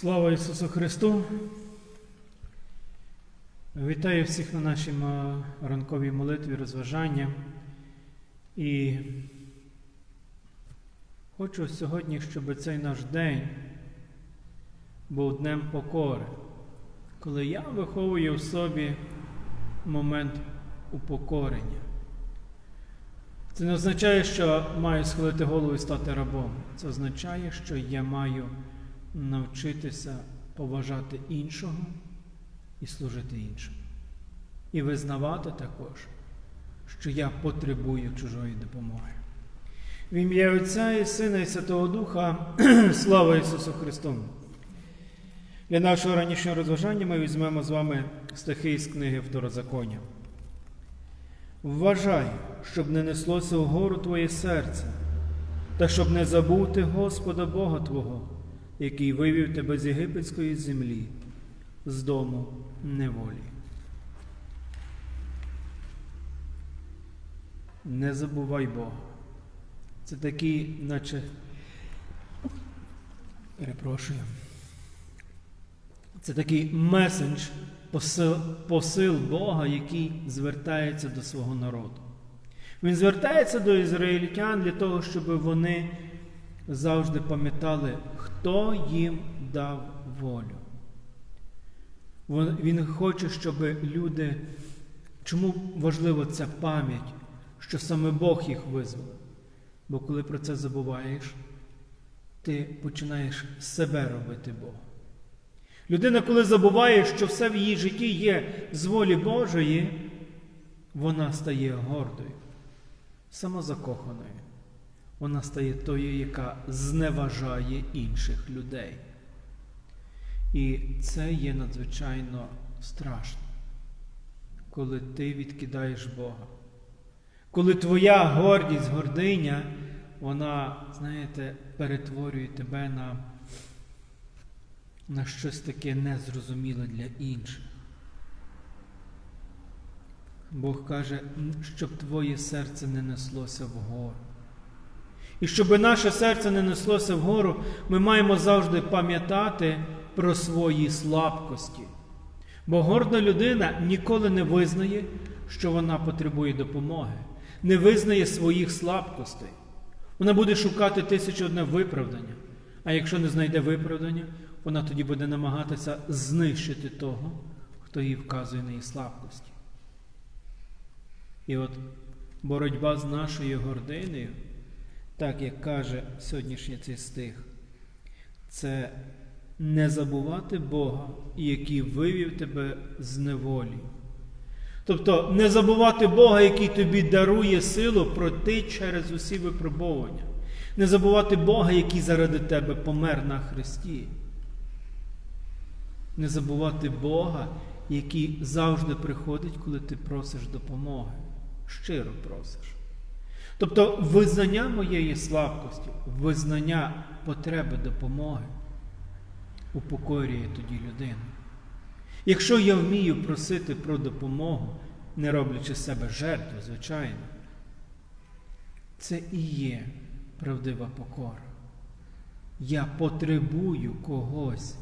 Слава Ісусу Христу! Вітаю всіх на нашій ранковій молитві розважання. І хочу сьогодні, щоб цей наш день був днем покори, коли я виховую в собі момент упокорення. Це не означає, що маю схилити голову і стати рабом. Це означає, що я маю навчитися поважати іншого і служити іншому. І визнавати також, що я потребую чужої допомоги. В ім'я Отця і Сина і Святого Духа, слава Ісусу Христу! Для нашого ранішнього розважання ми візьмемо з вами стихи із книги Второзаконня. Вважай, щоб не неслося вгору твоє серце, та щоб не забути Господа Бога Твого, який вивів тебе з єгипетської землі, з дому неволі. Не забувай Бога. Це такий, наче. Перепрошую. Це такий месендж, посил, посил Бога, який звертається до свого народу. Він звертається до ізраїльтян для того, щоб вони завжди пам'ятали, хто їм дав волю. Він хоче, щоб люди. Чому важлива ця пам'ять, що саме Бог їх визволив? Бо коли про це забуваєш, ти починаєш себе робити Богом. Людина, коли забуває, що все в її житті є з волі Божої, вона стає гордою, самозакоханою. Вона стає тою, яка зневажає інших людей. І це є надзвичайно страшно, коли ти відкидаєш Бога. Коли твоя гордість, гординя, вона, знаєте, перетворює тебе на, на щось таке незрозуміле для інших. Бог каже, щоб твоє серце не неслося вгору. І щоб наше серце не неслося вгору, ми маємо завжди пам'ятати про свої слабкості. Бо горда людина ніколи не визнає, що вона потребує допомоги, не визнає своїх слабкостей. Вона буде шукати тисячу одне виправдання. А якщо не знайде виправдання, вона тоді буде намагатися знищити того, хто їй вказує на її слабкості. І от боротьба з нашою гординою, так як каже сьогоднішній цей стих, це не забувати Бога, який вивів тебе з неволі. Тобто не забувати Бога, який тобі дарує силу пройти через усі випробування. Не забувати Бога, який заради тебе помер на Христі. Не забувати Бога, який завжди приходить, коли ти просиш допомоги. Щиро просиш. Тобто визнання моєї слабкості, визнання потреби допомоги упокорює тоді людину. Якщо я вмію просити про допомогу, не роблячи себе жертву, звичайно, це і є правдива покора. Я потребую когось,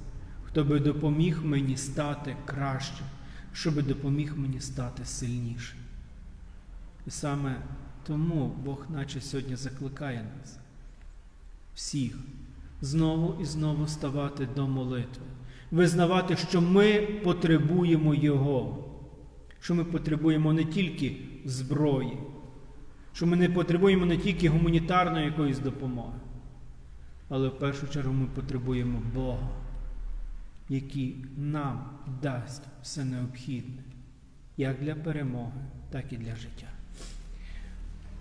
хто би допоміг мені стати кращим, щоб допоміг мені стати сильнішим. І саме тому Бог наче сьогодні закликає нас, всіх, знову і знову ставати до молитви, визнавати, що ми потребуємо Його, що ми потребуємо не тільки зброї, що ми не потребуємо не тільки гуманітарної якоїсь допомоги, але в першу чергу ми потребуємо Бога, який нам дасть все необхідне, як для перемоги, так і для життя.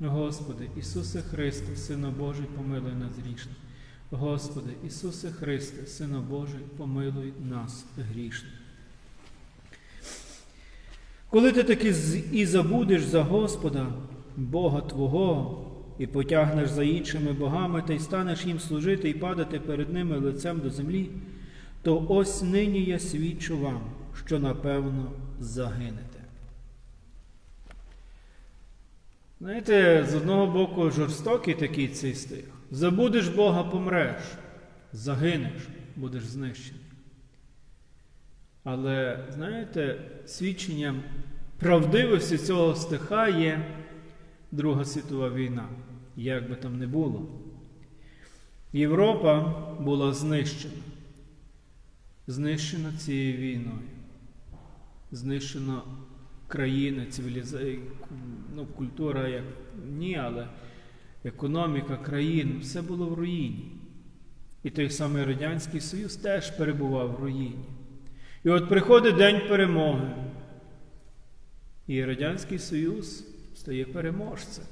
Господи, Ісусе Христе, Сину Божий, помилуй нас грішних. Господи, Ісусе Христе, Сину Божий, помилуй нас грішних. Коли ти таки і забудеш за Господа, Бога Твого, і потягнеш за іншими богами, та й станеш їм служити і падати перед ними лицем до землі, то ось нині я свідчу вам, що напевно загинете. Знаєте, з одного боку жорстокий такий цей стих. Забудеш Бога, помреш, загинеш, будеш знищений. Але, знаєте, свідченням правдивості цього стиха є Друга світова війна, як би там не було. Європа була знищена. Знищена цією війною. Знищена країна, цивілізація, ну, культура як ні, але економіка країн, все було в руїні. І той самий Радянський Союз теж перебував в руїні. І от приходить День перемоги. І Радянський Союз стає переможцем.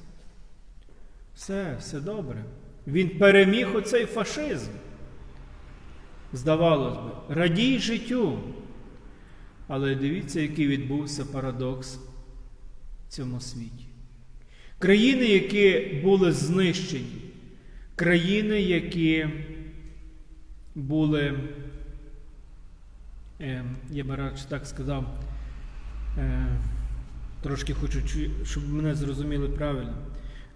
Все, все добре. Він переміг оцей фашизм. Здавалось би, радій життю. Але дивіться, який відбувся парадокс в цьому світі. Країни, які були знищені, країни, які були, е, я би радше так сказав, е, трошки хочу, щоб мене зрозуміли правильно,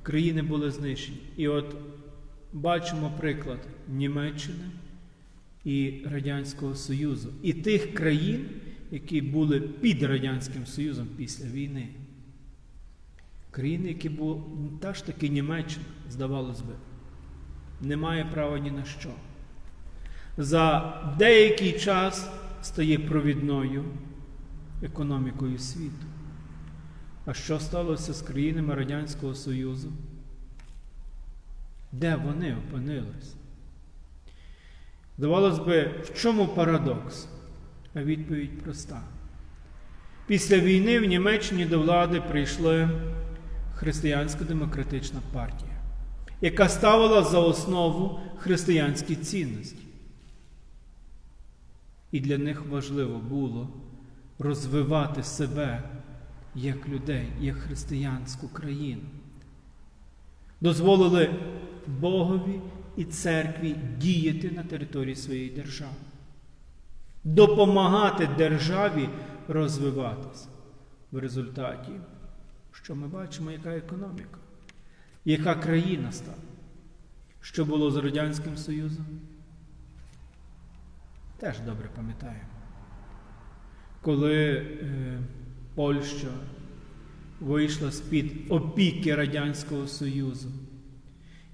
країни були знищені. І от бачимо приклад Німеччини і Радянського Союзу, і тих країн, які були під Радянським Союзом після війни. Країни, які були та ж таки Німеччина, здавалось би, не має права ні на що. За деякий час стає провідною економікою світу. А що сталося з країнами Радянського Союзу? Де вони опинились? Здавалось би, в чому парадокс? Відповідь проста. Після війни в Німеччині до влади прийшла Християнська демократична партія, яка ставила за основу християнські цінності. І для них важливо було розвивати себе як людей, як християнську країну. Дозволили Богові і церкві діяти на території своєї держави, допомагати державі розвиватися. В результаті, що ми бачимо, яка економіка, яка країна стала, що було з Радянським Союзом. Теж добре пам'ятаємо. Коли е, Польща вийшла з-під опіки Радянського Союзу,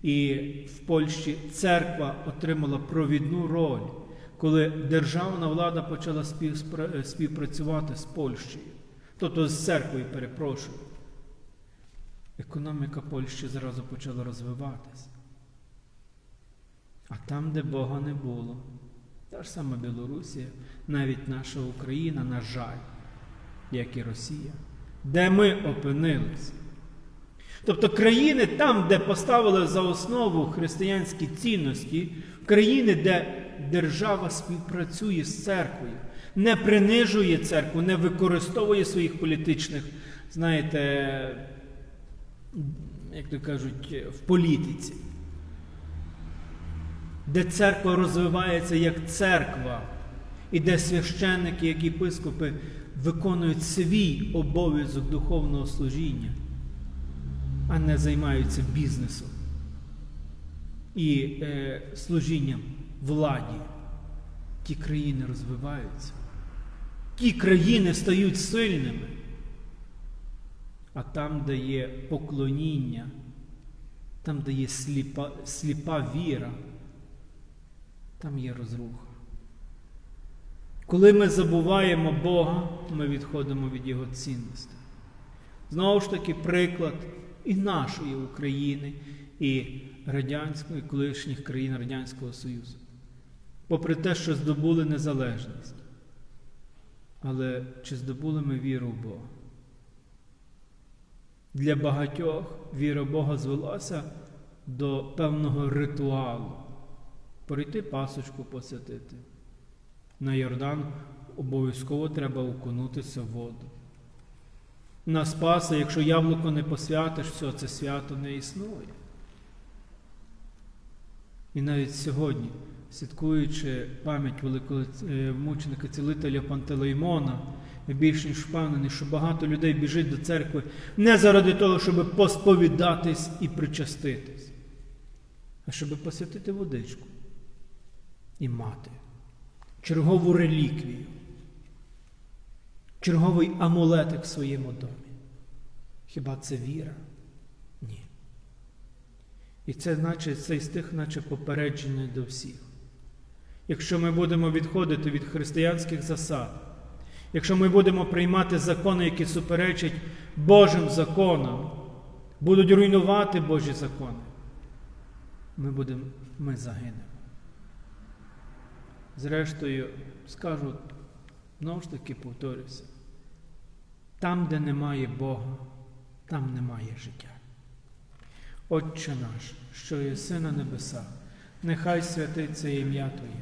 і в Польщі церква отримала провідну роль, коли державна влада почала співпрацювати з Польщею, тобто з церквою, перепрошую. Економіка Польщі зразу почала розвиватися. А там, де Бога не було, та ж сама Білорусія, навіть наша Україна, на жаль, як і Росія, де ми опинилися. Тобто країни там, де поставили за основу християнські цінності, країни, де держава співпрацює з церквою, не принижує церкву, не використовує своїх політичних, знаєте, як то кажуть, в політиці, де церква розвивається як церква, і де священники, як єпископи виконують свій обов'язок духовного служіння, а не займаються бізнесом і е, служінням владі. Ті країни розвиваються, ті країни стають сильними. А там, де є поклоніння, там, де є сліпа, сліпа віра, там є розруха. Коли ми забуваємо Бога, ми відходимо від Його цінностей. Знову ж таки, приклад і нашої України, і радянської, і колишніх країн Радянського Союзу. Попри те, що здобули незалежність. Але чи здобули ми віру в Бога? Для багатьох віра Бога звелася до певного ритуалу. Прийти пасочку посвятити. На Йордан обов'язково треба окунутися в воду. На Спаса, якщо яблуко не посвятиш, все, це свято не існує. І навіть сьогодні, святкуючи пам'ять великого е, мученика цілителя Пантелеймона, я більш ніж впевнений, що багато людей біжить до церкви не заради того, щоб посповідатись і причаститись, а щоб посвятити водичку і мати чергову реліквію, черговий амулетик в своєму домі. Хіба це віра? Ні. І це, наче цей стих, наче попередження до всіх. Якщо ми будемо відходити від християнських засад, якщо ми будемо приймати закони, які суперечать Божим законам, будуть руйнувати Божі закони, ми, будемо, ми загинемо. Зрештою, скажу, знову ж таки повторюся, там, де немає Бога, там немає життя. Отче наш, що єси на небесах, нехай святиться ім'я Твоє,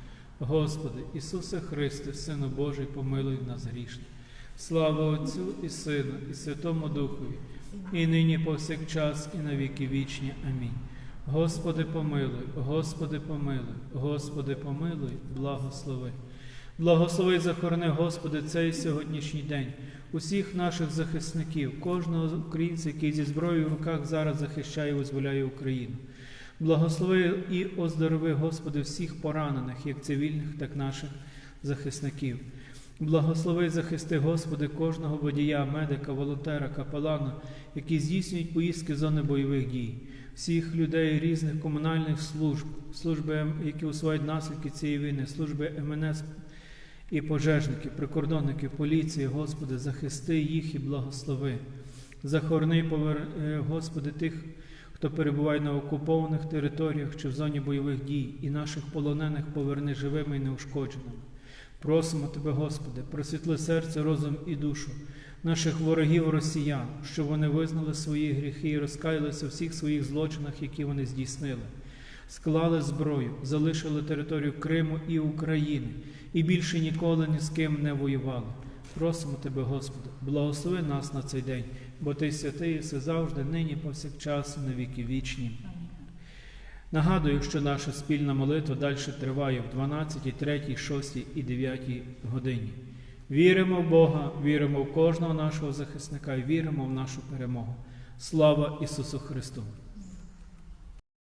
Господи, Ісусе Христе, Сину Божий, помилуй нас грішних. Слава Отцю і Сину, і Святому Духові, і нині повсякчас, і на віки вічні. Амінь. Господи, помилуй, Господи, помилуй, Господи, помилуй, благослови. Благослови захорони, Господи, цей сьогоднішній день, усіх наших захисників, кожного українця, який зі зброєю в руках зараз захищає і визволяє Україну. Благослови і оздорови, Господи, всіх поранених, як цивільних, так і наших захисників. Благослови, захисти, Господи, кожного водія, медика, волонтера, капелана, які здійснюють поїздки зони бойових дій, всіх людей різних комунальних служб, служби, які усувають наслідки цієї війни, служби МНС і пожежники, прикордонники, поліції, Господи, захисти їх і благослови. Захорони, е, Господи, тих, хто перебуває на окупованих територіях чи в зоні бойових дій, і наших полонених поверни живими і неушкодженими. Просимо Тебе, Господи, просвітли серце, розум і душу наших ворогів росіян, щоб вони визнали свої гріхи і розкаялися у всіх своїх злочинах, які вони здійснили. Склали зброю, залишили територію Криму і України і більше ніколи ні з ким не воювали. Просимо Тебе, Господи, благослови нас на цей день, бо Ти святий, все завжди, нині, повсякчас, на віки вічні. Нагадую, що наша спільна молитва далі триває в 12, 3, 6 і 9 годині. Віримо в Бога, віримо в кожного нашого захисника і віримо в нашу перемогу. Слава Ісусу Христу!